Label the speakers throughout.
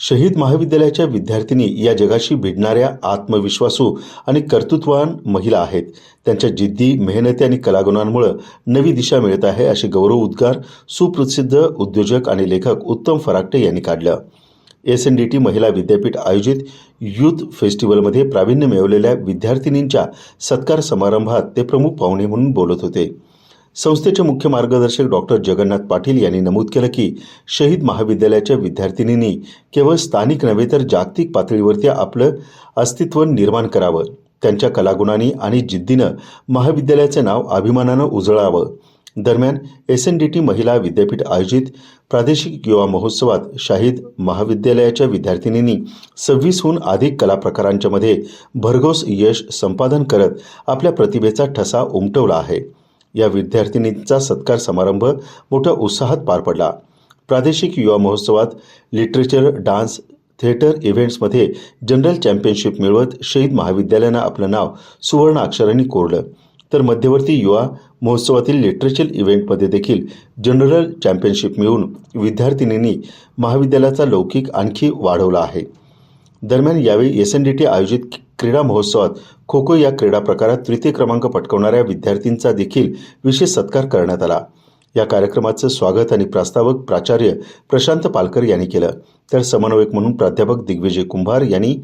Speaker 1: शहीद महाविद्यालयाच्या विद्यार्थिनी या जगाशी भिडणाऱ्या आत्मविश्वासू आणि कर्तृत्ववान महिला आहेत. त्यांच्या जिद्दी मेहनती आणि कलागुणांमुळे नवी दिशा मिळत आहे असे गौरव उद्गार सुप्रसिद्ध उद्योजक आणि लेखक उत्तम फराकटे यांनी काढलं. एस एन डी टी महिला विद्यापीठ आयोजित युथ फेस्टिवलमध्ये प्रावीण्य मिळवलेल्या विद्यार्थिनींच्या सत्कार समारंभात ते प्रमुख पाहुणे म्हणून बोलत होते. संस्थेचे मुख्य मार्गदर्शक डॉक्टर जगन्नाथ पाटील यांनी नमूद केलं की शहीद महाविद्यालयाच्या विद्यार्थिनींनी केवळ स्थानिक नव्हे तर जागतिक पातळीवरती आपलं अस्तित्व निर्माण करावं. त्यांच्या कलागुणांनी आणि जिद्दीनं महाविद्यालयाचं नाव अभिमानानं उजळावं. दरम्यान एस एन डी टी महिला विद्यापीठ आयोजित प्रादेशिक युवा महोत्सवात शाहीद महाविद्यालयाच्या विद्यार्थिनींनी सव्वीसहून अधिक कलाप्रकारांच्यामध्ये भरघोस यश संपादन करत आपल्या प्रतिभेचा ठसा उमटवला आहे. या विद्यार्थिनींचा सत्कार समारंभ मोठ्या उत्साहात पार पडला. प्रादेशिक युवा महोत्सवात लिटरेचर डान्स थिएटर इव्हेंट्समध्ये जनरल चॅम्पियनशिप मिळवत शहीद महाविद्यालयानं आपलं नाव सुवर्ण अक्षरांनी कोरलं. तर मध्यवर्ती युवा महोत्सवातील लिटरेचर इव्हेंटमध्ये देखील जनरल चॅम्पियनशिप मिळवून विद्यार्थिनींनी महाविद्यालयाचा लौकिक आणखी वाढवला आहे. दरम्यान यावेळी एस एन डी टी आयोजित क्रीडा महोत्सवात खो खो या क्रीडा प्रकारात तृतीय क्रमांक पटकवणाऱ्या विद्यार्थ्यांचा देखील विशेष सत्कार करण्यात आला. या कार्यक्रमाचं स्वागत आणि प्रास्तावक प्राचार्य प्रशांत पालकर यांनी केलं. तर समन्वयक म्हणून प्राध्यापक दिग्विजय कुंभार यांनी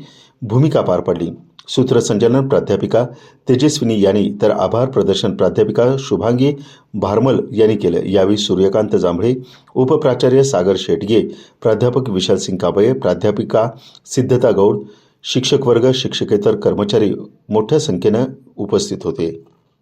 Speaker 1: भूमिका पार पडली. सूत्रसंचालन प्राध्यापिका तेजस्विनी यांनी तर आभार प्रदर्शन प्राध्यापिका शुभांगी भारमल यांनी केलं. यावेळी सूर्यकांत जांभळे उपप्राचार्य सागर शेटगे प्राध्यापक विशाल सिंग प्राध्यापिका सिद्धता गौड शिक्षक वर्ग शिक्षकेतर कर्मचारी मोठ्या संख्येनं उपस्थित होते.